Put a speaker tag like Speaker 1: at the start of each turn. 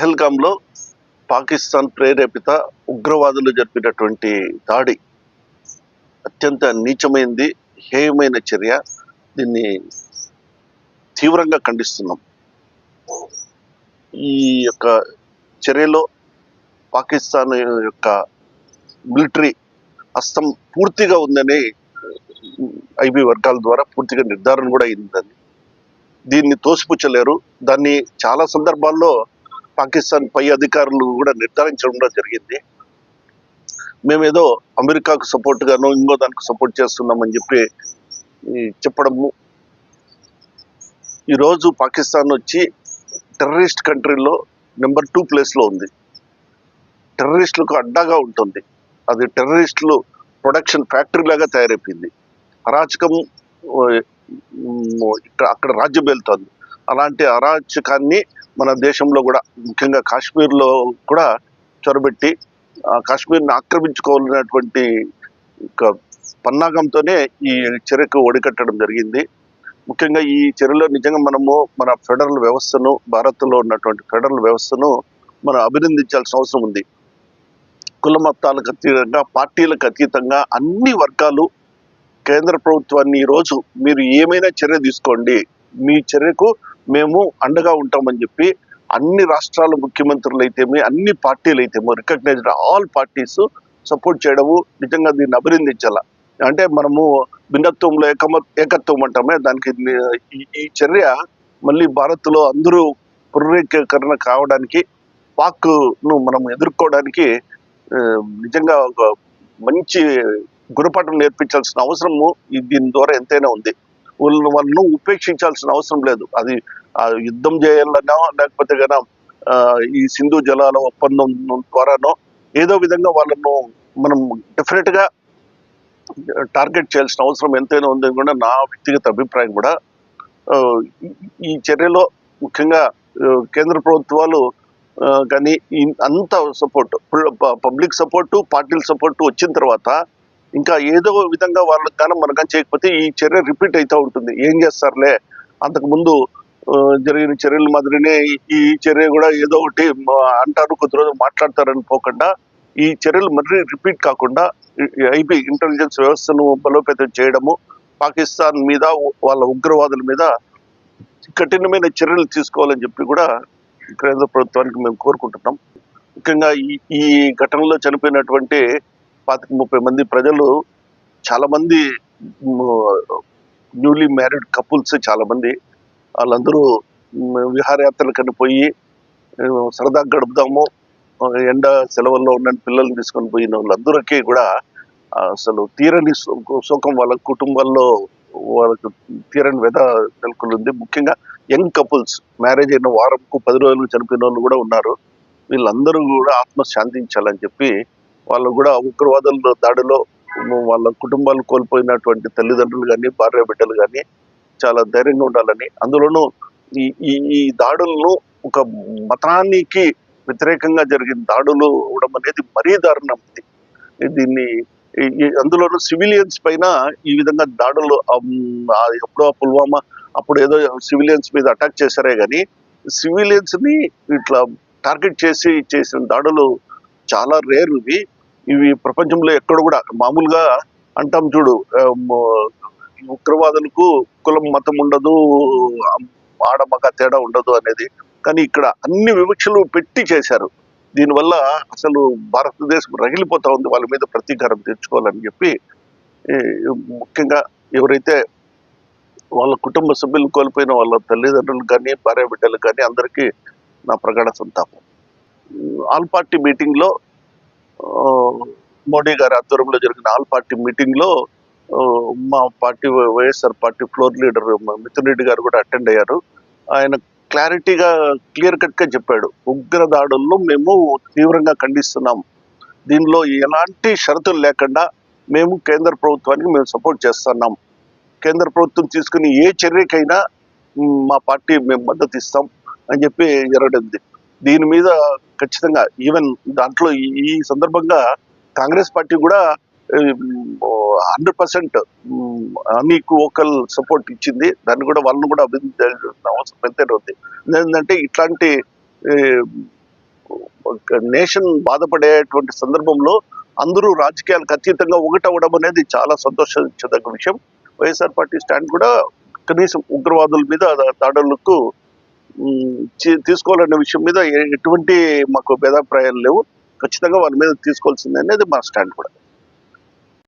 Speaker 1: పహల్గాంలో పాకిస్తాన్ ప్రేరేపిత ఉగ్రవాదులు జరిపినటువంటి దాడి అత్యంత నీచమైంది హేయమైన చర్య. దీన్ని తీవ్రంగా ఖండిస్తున్నాం. ఈ యొక్క చర్యలో పాకిస్తాన్ యొక్క మిలిటరీ హస్తం పూర్తిగా ఉందని ఐబీ వర్గాల ద్వారా పూర్తిగా నిర్ధారణ కూడా అయిందని. దీన్ని తోసిపుచ్చలేరు. దాన్ని చాలా సందర్భాల్లో పాకిస్తాన్ పై అధికారులు కూడా నిర్ధారించడం కూడా జరిగింది. మేమేదో అమెరికాకు సపోర్ట్ గాను ఇంకో దానికి సపోర్ట్ చేస్తున్నామని చెప్పి చెప్పడము ఈరోజు పాకిస్తాన్ వచ్చి టెర్రరిస్ట్ కంట్రీలో నెంబర్ టూ ప్లేస్లో ఉంది. టెర్రరిస్టులకు అడ్డాగా ఉంటుంది. అది టెర్రరిస్టులు ప్రొడక్షన్ ఫ్యాక్టరీ లాగా తయారైపోయింది. అరాచకం ఇక్కడ అక్కడ రాజ్యం వెళ్తుంది. అలాంటి అరాచకాన్ని మన దేశంలో కూడా ముఖ్యంగా కాశ్మీర్లో కూడా చొరబెట్టి ఆ కాశ్మీర్ని ఆక్రమించుకోవాలనేటువంటి ఒక పన్నాగంతోనే ఈ చర్యకు ఒడికట్టడం జరిగింది. ముఖ్యంగా ఈ చర్యలో నిజంగా మనము మన ఫెడరల్ వ్యవస్థను భారత్లో ఉన్నటువంటి ఫెడరల్ వ్యవస్థను మనం అభినందించాల్సిన అవసరం ఉంది. కుల మతాలకు అతీతంగా పార్టీలకు అతీతంగా అన్ని వర్గాలు కేంద్ర ప్రభుత్వాన్ని ఈరోజు మీరు ఏమైనా చర్య తీసుకోండి. మీ చర్యకు మేము అండగా ఉంటామని చెప్పి అన్ని రాష్ట్రాల ముఖ్యమంత్రులు అయితేమి అన్ని పార్టీలు అయితేమో రికగ్నైజ్డ్ ఆల్ పార్టీస్ సపోర్ట్ చేయడము నిజంగా దీన్ని అభినందించాల. అంటే మనము భిన్నత్వంలో ఏకమ ఏకత్వం అంటామే దానికి ఈ- చర్య మళ్ళీ భారత్లో అందరూ పునరేకీకరణ కావడానికి పాక్ను మనం ఎదుర్కోవడానికి నిజంగా ఒక మంచి గుణపాఠం నేర్పించాల్సిన అవసరము దీని ద్వారా ఎంతైనా ఉంది. వాళ్ళను ఉపేక్షించాల్సిన అవసరం లేదు. అది యుద్ధం చేయాలన్నా లేకపోతే గన ఈ సింధు జలాల ఒప్పందం ద్వారానో ఏదో విధంగా వాళ్ళను మనం డెఫినెట్గా టార్గెట్ చేయాల్సిన అవసరం ఎంతైనా ఉందని కూడా నా వ్యక్తిగత అభిప్రాయం కూడా. ఈ- చర్యలో ముఖ్యంగా కేంద్ర ప్రభుత్వాలు కానీ అంత సపోర్ట్ పబ్లిక్ సపోర్టు పార్టీల సపోర్టు వచ్చిన తర్వాత ఇంకా ఏదో విధంగా వాళ్ళకి కానీ మనకం చేయకపోతే ఈ చర్య రిపీట్ అవుతూ ఉంటుంది. ఏం చేస్తారులే? అంతకుముందు జరిగిన చర్యల మాదిరినే ఈ- చర్య కూడా ఏదో ఒకటి అంటారు కొద్ది రోజులు మాట్లాడతారని పోకుండా ఈ చర్యలు మరీ రిపీట్ కాకుండా ఐబీ ఇంటెలిజెన్స్ వ్యవస్థను బలోపేతం చేయడము పాకిస్తాన్ మీద వాళ్ళ ఉగ్రవాదుల మీద కఠినమైన చర్యలు తీసుకోవాలని చెప్పి కూడా కేంద్ర ప్రభుత్వానికి మేము కోరుకుంటున్నాం. ముఖ్యంగా ఈ ఈ ఘటనలో చనిపోయినటువంటి పాతిక ముప్పై మంది ప్రజలు చాలామంది న్యూలీ మ్యారీడ్ కపుల్స్ చాలామంది వాళ్ళందరూ విహారయాత్రలకని పోయి సరదాగా గడుపుదాము ఎండ సెలవుల్లో ఉన్న పిల్లల్ని తీసుకొని పోయిన వాళ్ళందరికీ కూడా అసలు తీరని సుఖం వాళ్ళ కుటుంబాల్లో వాళ్ళకు తీరని వ్యధ నెలకొంది. ముఖ్యంగా యంగ్ కపుల్స్ మ్యారేజ్ అయిన వారంకు పది రోజులు చనిపోయిన వాళ్ళు కూడా ఉన్నారు. వీళ్ళందరూ కూడా ఆత్మ శాంతించాలని చెప్పి వాళ్ళు కూడా ఉగ్రవాదుల దాడిలో వాళ్ళ కుటుంబాలు కోల్పోయినటువంటి తల్లిదండ్రులు కానీ భార్య బిడ్డలు కానీ చాలా ధైర్యంగా ఉండాలని. అందులోనూ ఈ ఈ ఈ దాడులను ఒక మతానికి వ్యతిరేకంగా జరిగిన దాడులు అవడం అనేది మరీ దారుణం దీన్ని అందులోనూ సివిలియన్స్ పైన ఈ విధంగా దాడులు అమ్, ఆ ఎప్పుడో పుల్వామా అప్పుడు ఏదో సివిలియన్స్ మీద అటాక్ చేశారే కానీ సివిలియన్స్ని ఇట్లా టార్గెట్ చేసి చేసిన దాడులు చాలా రేర్ ఇవి. ఇవి ప్రపంచంలో ఎక్కడ కూడా మామూలుగా అంటాం చూడు ఉగ్రవాదులకు కులం మతం ఉండదు ఆడమగ ఆడ మగ తేడా ఉండదు అనేది. కానీ ఇక్కడ అన్ని వివక్షలు పెట్టి చేశారు. దీనివల్ల అసలు భారతదేశం రగిలిపోతా ఉంది వాళ్ళ మీద ప్రతీకారం తెచ్చుకోవాలని చెప్పి ముఖ్యంగా ఎవరైతే వాళ్ళ కుటుంబ సభ్యులు కోల్పోయిన వాళ్ళ తల్లిదండ్రులు కానీ భార్య బిడ్డలు కానీ అందరికీ నా ప్రగాఢ సంతాపం. ఆల్ పార్టీ మీటింగ్లో మోడీ గారి ఆధ్వర్యంలో జరిగిన ఆల్ పార్టీ మీటింగ్లో మా party YSR party floor leader Mithun Reddy గారు కూడా అటెండ్ అయ్యారు. ఆయన క్లారిటీగా క్లియర్ కట్గా చెప్పాడు. ఉగ్ర దాడుల్లో మేము తీవ్రంగా ఖండిస్తున్నాం. దీనిలో ఎలాంటి షరతులు లేకుండా మేము కేంద్ర ప్రభుత్వానికి మేము సపోర్ట్ చేస్తున్నాం. కేంద్ర ప్రభుత్వం తీసుకుని ఏ చర్యకైనా మా పార్టీ మేము మద్దతు ఇస్తాం అని చెప్పి జరగడింది. దీని మీద ఖచ్చితంగా ఈవెన్ దాంట్లో ఈ- ఈ సందర్భంగా కాంగ్రెస్ పార్టీ కూడా hundred percent unequivocal support ఇచ్చింది. దాన్ని కూడా వాళ్ళని కూడా అభివృద్ధి అవసరం ఎంతైనా ఉంది. ఏంటంటే ఇట్లాంటి నేషన్ బాధపడేటువంటి సందర్భంలో అందరూ రాజకీయాలకు అతీతంగా ఒకటవడం అనేది చాలా సంతోషించదగ్గ విషయం. వైఎస్ఆర్ పార్టీ స్టాండ్ కూడా కనీసం ఉగ్రవాదుల మీద దాడులకు చే- తీసుకోవాలనే విషయం మీద ఎటువంటి మాకు భేదాభిప్రాయాలు లేవు. ఖచ్చితంగా వాళ్ళ మీద తీసుకోవాల్సిందే అనేది మా స్టాండ్ కూడా.